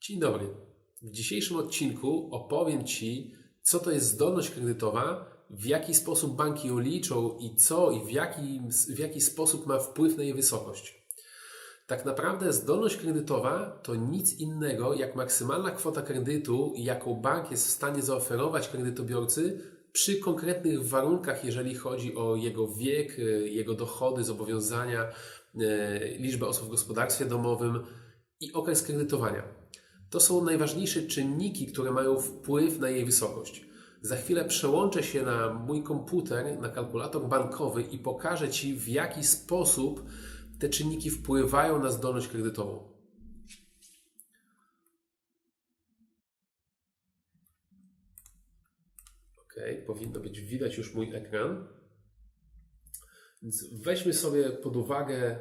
Dzień dobry. W dzisiejszym odcinku opowiem Ci, co to jest zdolność kredytowa, w jaki sposób banki ją liczą i co i w jaki, w jaki sposób ma wpływ na jej wysokość. Tak naprawdę zdolność kredytowa to nic innego jak maksymalna kwota kredytu, jaką bank jest w stanie zaoferować kredytobiorcy przy konkretnych warunkach, jeżeli chodzi o jego wiek, jego dochody, zobowiązania, e, liczbę osób w gospodarstwie domowym i okres kredytowania. To są najważniejsze czynniki, które mają wpływ na jej wysokość. Za chwilę przełączę się na mój komputer, na kalkulator bankowy i pokażę Ci, w jaki sposób te czynniki wpływają na zdolność kredytową. Ok, powinno być widać już mój ekran. Więc weźmy sobie pod uwagę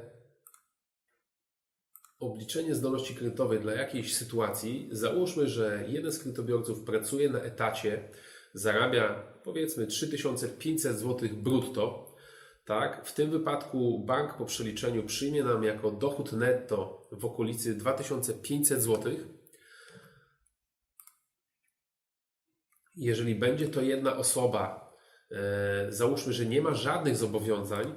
obliczenie zdolności kredytowej dla jakiejś sytuacji. Załóżmy, że jeden z kredytobiorców pracuje na etacie, zarabia powiedzmy 3500 zł brutto. Tak, w tym wypadku bank po przeliczeniu przyjmie nam jako dochód netto w okolicy 2500 zł. Jeżeli będzie to jedna osoba, e, załóżmy, że nie ma żadnych zobowiązań,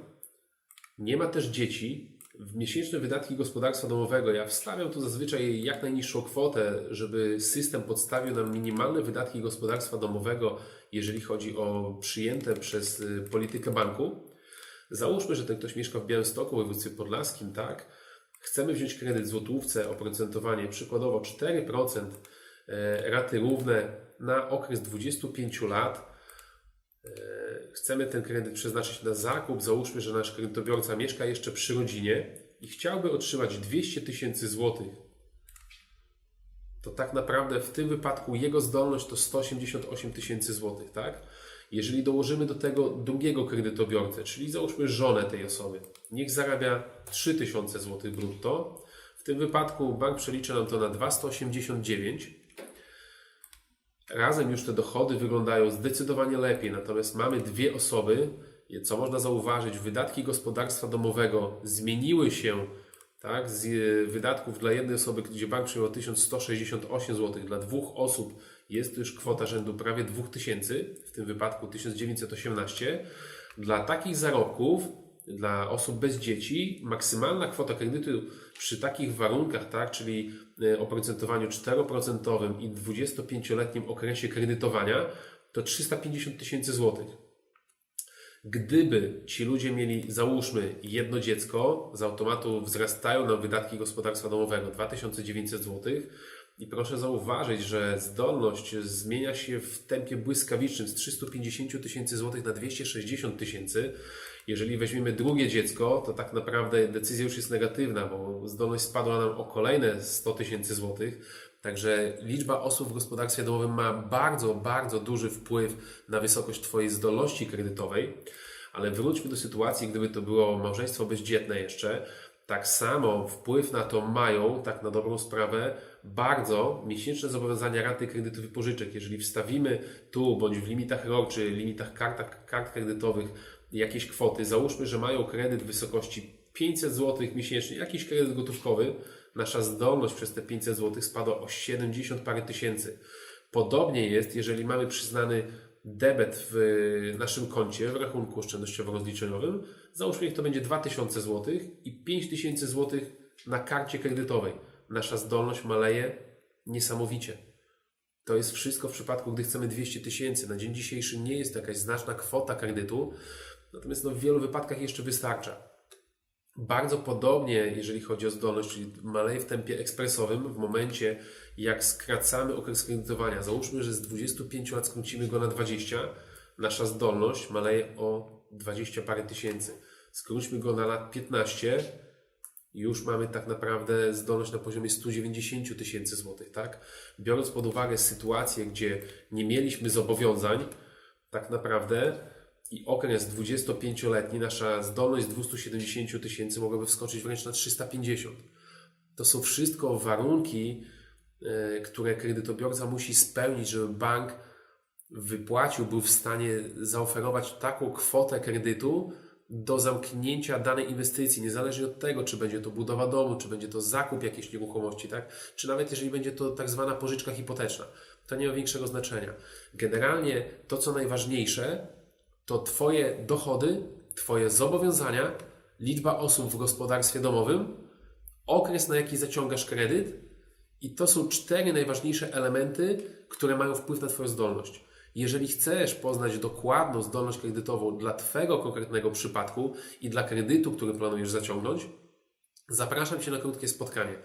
nie ma też dzieci, w miesięczne wydatki gospodarstwa domowego ja wstawiam tu zazwyczaj jak najniższą kwotę, żeby system podstawił nam minimalne wydatki gospodarstwa domowego, jeżeli chodzi o przyjęte przez y, politykę banku. Załóżmy, że ten ktoś mieszka w Białymstoku, województwie podlaskim, tak? Chcemy wziąć kredyt w złotówce, oprocentowanie przykładowo 4%, e, raty równe na okres 25 lat. Chcemy ten kredyt przeznaczyć na zakup. Załóżmy, że nasz kredytobiorca mieszka jeszcze przy rodzinie i chciałby otrzymać 200 tysięcy złotych. To tak naprawdę w tym wypadku jego zdolność to 188 tysięcy złotych, tak? Jeżeli dołożymy do tego drugiego kredytobiorcę, czyli załóżmy żonę tej osoby, niech zarabia 3000 zł brutto, w tym wypadku bank przelicza nam to na 289. Razem już te dochody wyglądają zdecydowanie lepiej, natomiast mamy dwie osoby, co można zauważyć, wydatki gospodarstwa domowego zmieniły się tak, z wydatków dla jednej osoby, gdzie bank przyjął 1168 zł, dla dwóch osób jest już kwota rzędu prawie 2000, w tym wypadku 1918. Dla takich zarobków, dla osób bez dzieci, maksymalna kwota kredytu przy takich warunkach, tak, czyli e, oprocentowaniu 4% i 25-letnim okresie kredytowania, to 350 tysięcy złotych. Gdyby ci ludzie mieli, załóżmy, jedno dziecko, z automatu wzrastają nam wydatki gospodarstwa domowego 2900 zł. I proszę zauważyć, że zdolność zmienia się w tempie błyskawicznym z 350 tysięcy złotych na 260 tysięcy. Jeżeli weźmiemy drugie dziecko, to tak naprawdę decyzja już jest negatywna, bo zdolność spadła nam o kolejne 100 tysięcy złotych. Także liczba osób w gospodarstwie domowym ma bardzo, bardzo duży wpływ na wysokość Twojej zdolności kredytowej. Ale wróćmy do sytuacji, gdyby to było małżeństwo bezdzietne jeszcze. Tak samo wpływ na to mają, tak na dobrą sprawę, bardzo miesięczne zobowiązania raty kredytów i pożyczek. Jeżeli wstawimy tu, bądź w limitach ROR, czy limitach kart, kart kredytowych jakieś kwoty, załóżmy, że mają kredyt w wysokości 500 zł miesięcznie, jakiś kredyt gotówkowy, nasza zdolność przez te 500 zł spadła o 70 parę tysięcy. Podobnie jest, jeżeli mamy przyznany debet w naszym koncie, w rachunku oszczędnościowo-rozliczeniowym, załóżmy, niech to będzie 2000 zł i 5000 zł na karcie kredytowej. Nasza zdolność maleje niesamowicie. To jest wszystko w przypadku, gdy chcemy 200 tysięcy. Na dzień dzisiejszy nie jest to jakaś znaczna kwota kredytu, natomiast no, w wielu wypadkach jeszcze wystarcza. Bardzo podobnie, jeżeli chodzi o zdolność, czyli maleje w tempie ekspresowym w momencie, jak skracamy okres kredytowania. Załóżmy, że z 25 lat skrócimy go na 20, nasza zdolność maleje o 20 parę tysięcy. Skróćmy go na lat 15, już mamy tak naprawdę zdolność na poziomie 190 tysięcy złotych, tak? Biorąc pod uwagę sytuację, gdzie nie mieliśmy zobowiązań, tak naprawdę i okres 25-letni, nasza zdolność z 270 tysięcy mogłaby wskoczyć wręcz na 350. To są wszystko warunki, e, które kredytobiorca musi spełnić, żeby bank wypłacił, był w stanie zaoferować taką kwotę kredytu, do zamknięcia danej inwestycji, niezależnie od tego, czy będzie to budowa domu, czy będzie to zakup jakiejś nieruchomości, tak? czy nawet jeżeli będzie to tak zwana pożyczka hipoteczna. To nie ma większego znaczenia. Generalnie to, co najważniejsze, to Twoje dochody, Twoje zobowiązania, liczba osób w gospodarstwie domowym, okres, na jaki zaciągasz kredyt, i to są cztery najważniejsze elementy, które mają wpływ na Twoją zdolność. Jeżeli chcesz poznać dokładną zdolność kredytową dla Twojego konkretnego przypadku i dla kredytu, który planujesz zaciągnąć, zapraszam Cię na krótkie spotkanie.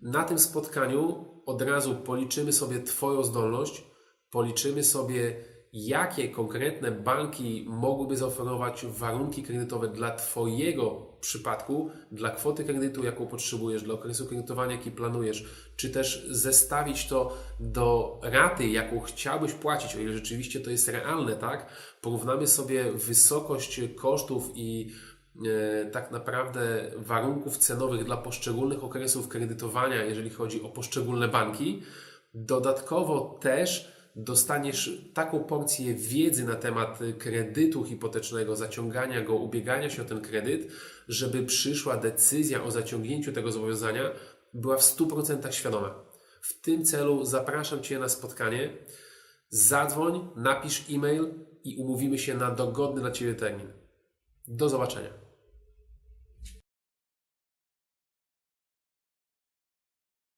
Na tym spotkaniu od razu policzymy sobie Twoją zdolność, policzymy sobie, jakie konkretne banki mogłyby zaoferować warunki kredytowe dla Twojego przypadku, dla kwoty kredytu, jaką potrzebujesz, dla okresu kredytowania, jaki planujesz, czy też zestawić to do raty, jaką chciałbyś płacić, o ile rzeczywiście to jest realne, tak? Porównamy sobie wysokość kosztów i e, tak naprawdę warunków cenowych dla poszczególnych okresów kredytowania, jeżeli chodzi o poszczególne banki. Dodatkowo też dostaniesz taką porcję wiedzy na temat kredytu hipotecznego, zaciągania go, ubiegania się o ten kredyt, żeby przyszła decyzja o zaciągnięciu tego zobowiązania była w 100% świadoma. W tym celu zapraszam Cię na spotkanie. Zadzwoń, napisz e-mail i umówimy się na dogodny dla Ciebie termin. Do zobaczenia.